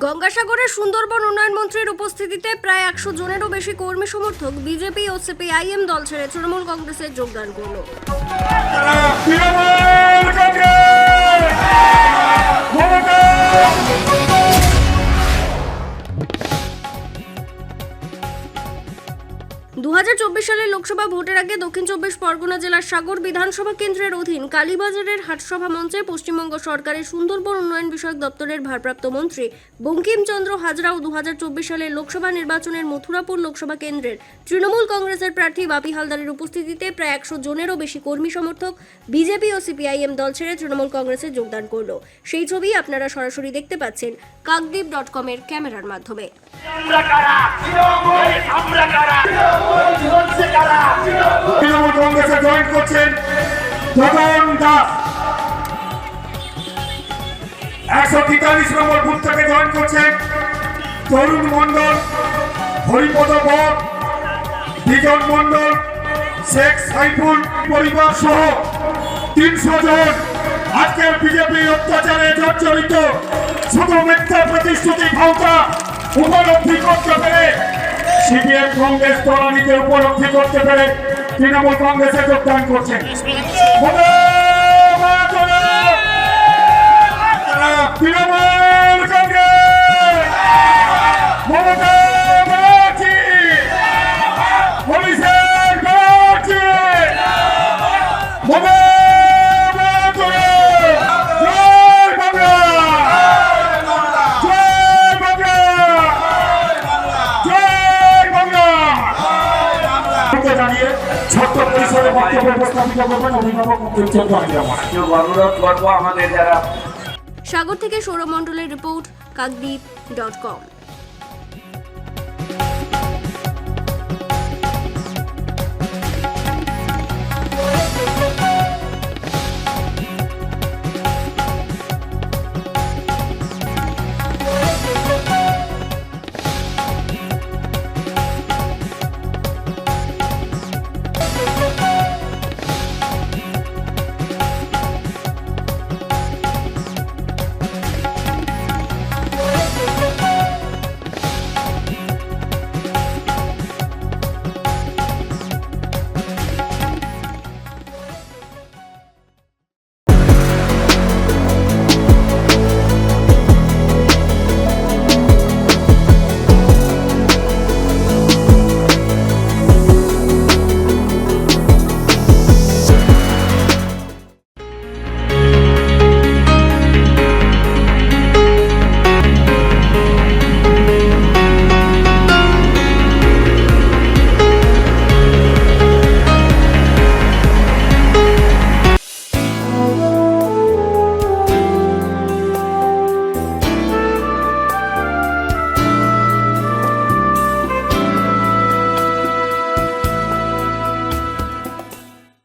গঙ্গাসাগরের সুন্দরবন উন্নয়ন মন্ত্রীর উপস্থিতিতে প্রায় একশো জনেরও বেশি কর্মী সমর্থক বিজেপি ও সিপিআইএম দল ছেড়ে তৃণমূল কংগ্রেসে যোগদান করল। দু সালের লোকসভা ভোটের আগে দক্ষিণ চব্বিশ পরগনা জেলার সাগর বিধানসভা কেন্দ্রের অধীন কালীবাজারের হাটসভা মঞ্চে পশ্চিমবঙ্গ সরকারের সুন্দরবন উন্নয়ন বিষয়ক দপ্তরের ভারপ্রাপ্ত মন্ত্রী বঙ্কিমচন্দ্র হাজরাও দু সালের লোকসভা নির্বাচনের মথুরাপুর লোকসভা কেন্দ্রের তৃণমূল কংগ্রেসের প্রার্থী বাপি হালদারের উপস্থিতিতে প্রায় একশো জনেরও বেশি কর্মী সমর্থক বিজেপি ও সিপিআইএম দল ছেড়ে তৃণমূল কংগ্রেসে যোগদান করল। সেই ছবি আপনারা সরাসরি দেখতে পাচ্ছেন কাকদ্বীপ ডট কমের ক্যামেরার মাধ্যমে। আমরা কারা? আমরা কারা? কংগ্রেসে জয়েন করছেন দাস। একশো তেতাল্লিশ নম্বর বুথ থেকে জয়েন করছেন তরুণ মন্ডল হরিপদ বর, বিজন মন্ডল শেখ সাইফুল পরিবার সহ তিনশো জন। আজকের বিজেপি অত্যাচারে জর্জরিত। শুধু মিথ্যা প্রতিশ্রুতি ভাওতা উপলব্ধি করতে পেরে সিপিএম কংগ্রেস তলানিতে উপলব্ধি করতে পেরে তৃণমূল কংগ্রেসে যোগদান করছেন বন্দে মাতরম! তৃণমূল সাগর থেকে সৌরমণ্ডলের রিপোর্ট কাকদ্বীপ ডট কম